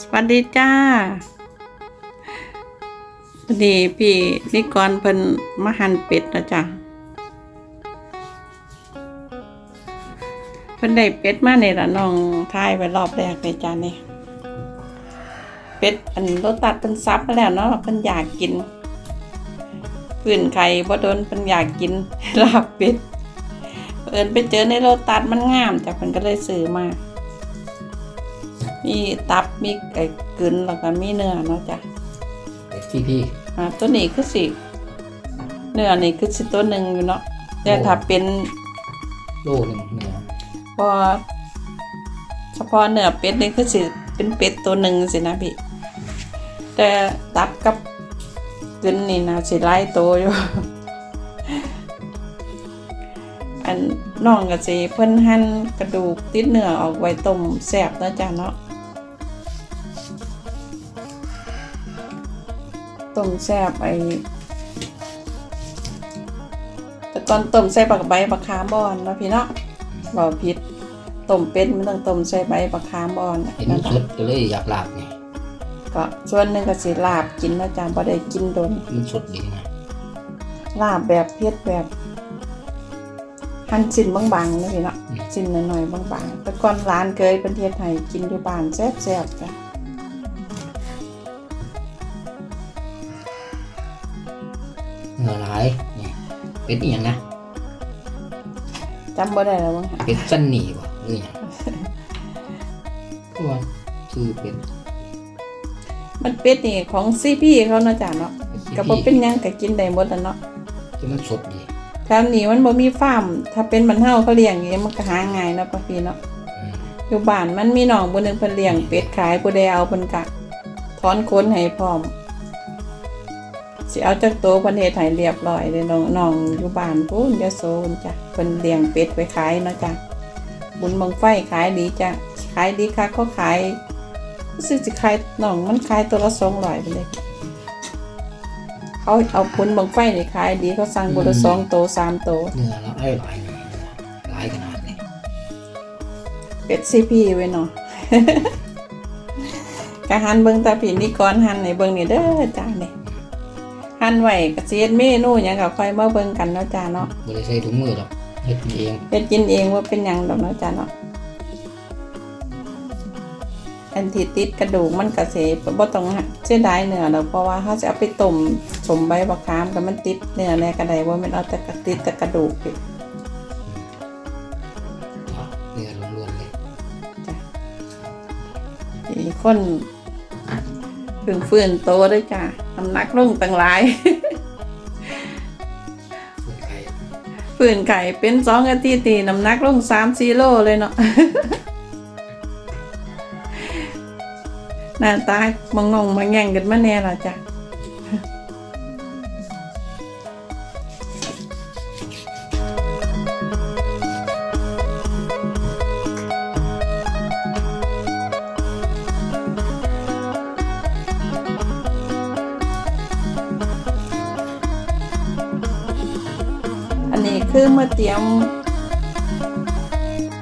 สวัสดีจ้าพอดีพี่นิกรเพิ่นมาหั่นเป็ดนะจ้ะเพิ่นได้เป็ดมาในละน้องทายไว้รอบแรกเลยจ้านี่เป็ดอันรสตัดเพิ่นซับมาแล้วเนาะเพิ่นอยากกินพื้นไข่บ่โดนเพิ่นอยากกินลาบเป็ดเอิญไปเจอในโรตัดมันงามจ้ะเพิ่นก็เลยซื้อมา มีตับมีไก่กึนแล้วก็มีเนื้อเนาะจ้ะเป็ดที่พี่อ่าตัวนี้คือสิเนื้อนี่คือสิตัวหนึ่งอยู่เนาะแต่ถ้าเป็นโลหนึ่งเนื้อพอเฉพาะเนื้อเป็ดนี่คือสิเป็นเป็ดตัวหนึ่งสินะพี่แต่ตับกับกึนนี่นะสิไล่โตวอยู่อันน้องก็สิเพิ่นหั่นกระดูกติดเนื้อออกไว้ต้มแซ่บเนาะจ้ะเนาะ ต้มแซ่บไอแต่ก่อนต้มใส่ปักใบปักขามบอนเนาะพี่เนาะบ่ผิดต้มเป็ดมันต้องต้มใส่ใบปักขามบอนเห็นนั่มันนล่ะสดก็เลยอยากลาบไงก็ส่วนหนึ่งก็สิลาบกินนะจ๊ะบ่ได้กินโดนมันสดดีนะลาบแบบเผ็ดแบบหั่นชิ้นบางๆนะพี่เนาะชิ้นน้อยๆบางๆแต่ก่อนร้านเคยเป็นเฮ็ดให้กินอยู่บ้านแซ่บๆจ้ะ เนื้อหลายเนี่ยเป็ดอีหยังนะจำบ่ได้แล้วว่าเป็ดสั้นหนีบ่หรือหยังก็ว่าชื่อเป็ดมันเป็ดนี่ของซีพีเขาเนาะจ้ะเนาะเป็ดที่ก็บ่เป็นหยังก็กินได้หมดแล้วเนาะที่มันสดดีแถวนี้มันบ่มีฟาร์มถ้าเป็นบ้านเฮาเขาเลี้ยงอย่างนี้มันก็หาง่ายเนาะป้าพี่เนาะอืมอยู่บ้านมันมีน้องผู้หนึงเพิ่นเลี้ยงเป็ดขายผู้ใดเอาเพิ่นก็ถอนขนให้พร้อม สิเอาจักโตวเพิ่นเฮ็ดให้เรียบร้อยเลยน้องน้องอยู่บ้านพู้นยโสพุ่นจ้ะเพิ่นเลี้ยงเป็ดไว้ขายเนาะจ้ะบุญบังไฟขายดีจ้ะขายดีค่ะเขาขายรู้สึกสิขายน้องมันขายตัวละ200ไปเลยเขาเอาบุญบังไฟนี่ขายดีเขาสั่งบุละสองโตวสามโตวเนื้อแล้วไอ้หลายเนื้อหลายขนาดนี้เป็ดซีพีไว้เนาะกะหันเบิ่งตาผีนี่ก่อนหันในเบิ่งนี่เด้อจ้านี่ หันไว้กะสิเฮ็ดเมนูหยังก็ค่อยมาเบิ่งกันเนาะจ้าเนาะบ่ได้ใส่ถุงมือหรอกเฮ็ดกินเองเฮ็ดกินเองว่าเป็นหยังดอกเนาะจ้าเนาะอันที่ติดกระดูกมันก็สิบ่ต้องเสียดายเนื้อดอกเพราะว่าเฮาจะเอาไปต้มสมใบบักขามก็มันติดเนื้อแน่ก็ได้ว่ามันเอาแต่กระติดแต่กระดูกพี่เอาเนื้อล้วนๆเลยอีกคนเพิ่งฟื้นโตด้วยจ้ะน้ำหนักลงตั้งหลายฝืนไข่เป็นสองอาทิตย์ตีน้ำหนักลงสามซีโลเลยเนาะหน้าตามองงงมาแง่งกันมาแน่ละจ้ะ คือมาเตรียม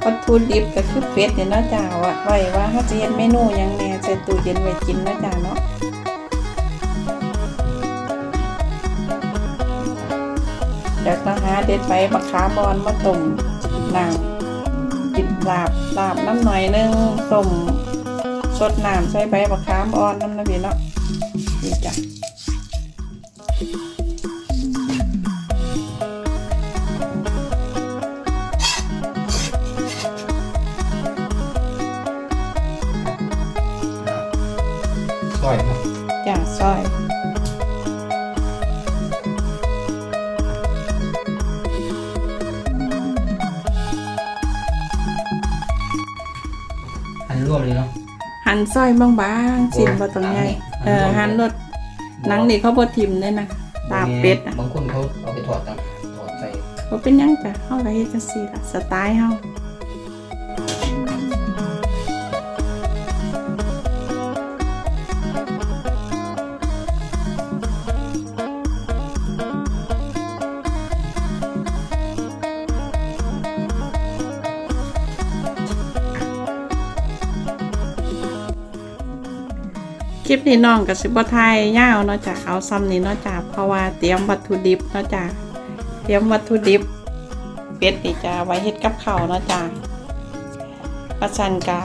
วัตถุดิบก็คือเป็ดเนี่ยนะจ้าว่าไว้ว่าเขาจะเฮ็ดเมนูยังแหน่ใส่ตู้เย็นไว้กินนะจ้าเนาะเดี๋ยวก็หาเด็ดใบมะขามบอนมาต้มน้ำกินลาบลาบน้ำหน่อยนึงต้มสดน้ำใส่ใบมะขามอ่อนน้ำนะพี่เนาะนี่จ้ะ จ้าซอยอันรวมเลยเนาะ หั่นซอยบางๆชิ้นบ่ต้องใหญ่เออหั่นรสหนังนี่เขาบ่ทิ่มเลยนะลาบเป็ดอะบางคนเขาเอาไปทอดต่างทอดใส่บ่เป็นหยังจ้ะเฮาก็เฮ็ดจังซี่ล่ะสไตล์เฮา ลิปนี้น้องกับสิบไทยยาวเนาะจ้ะเอาซ้ำนี้เนาะจ้ะเพราะว่าเตรียมวัตถุดิบเนาะจ้ะเตรียมวัตถุดิบเป็ดนี่จะไว้เฮ็ดกับข้าวเนาะจ้ะประชันกะ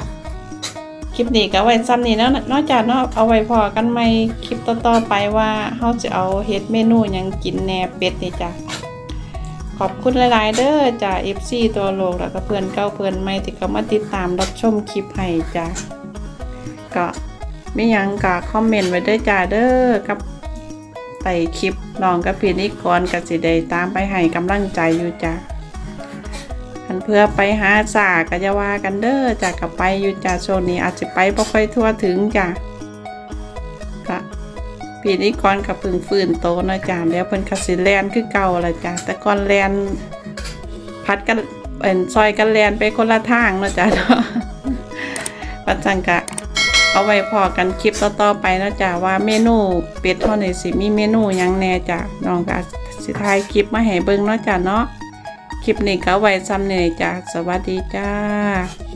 คลิปนี้ก็ไว้ซ้ำนี้แล้วนาะจ้ะเนาะเอาไว้พอกันใหม่คลิปต่อๆไปว่าเฮาจะเอาเฮ็ดเมนูยังกินแหน่เป็ดนี่จ้ะขอบคุณหลายๆเด้อจ้ะ FC ตัวโลกแล้วก็เพื่อนเก่าเพื่อนใหม่ที่ก็มาติดตามรับชมคลิปให้จ้ะก็ ไม่ยังก็คอมเมนต์ไว้ด้อจ้ะเด้อกับไต่คลิปน้องกับพี่นิกรก็สิได้ตามไปให้กำลังใจอยู่จ้ะคันเพื่อไปหาสาก็จะว่ากันเด้อจากกับไปอยู่จ้าโซนนี้อาจจะไปบ่ค่อยทั่วถึงจ้ะก็ปีนี้ก่อนกับพึ่งฟื้นโตนะจ้ะแล้วเพิ่นคาสิแลนคือเก่าละจ้ะแต่ก่อนแลนพัดกันเป็นซอยกันแลนไปคนละทางนะจ้ะเนาะปัจจังกะ เอาไว้พอกันคลิปต่อๆไปนะจ้ะว่าเมนูเป็ดเท่านี้สิมีเมนูยังแน่จ้ะน้องก็สิท้ายคลิปมาให้เบิ่งเนาะจ้ะเนาะคลิปนี้ก็ไว้ซ้ำเนยจ้ะสวัสดีจ้า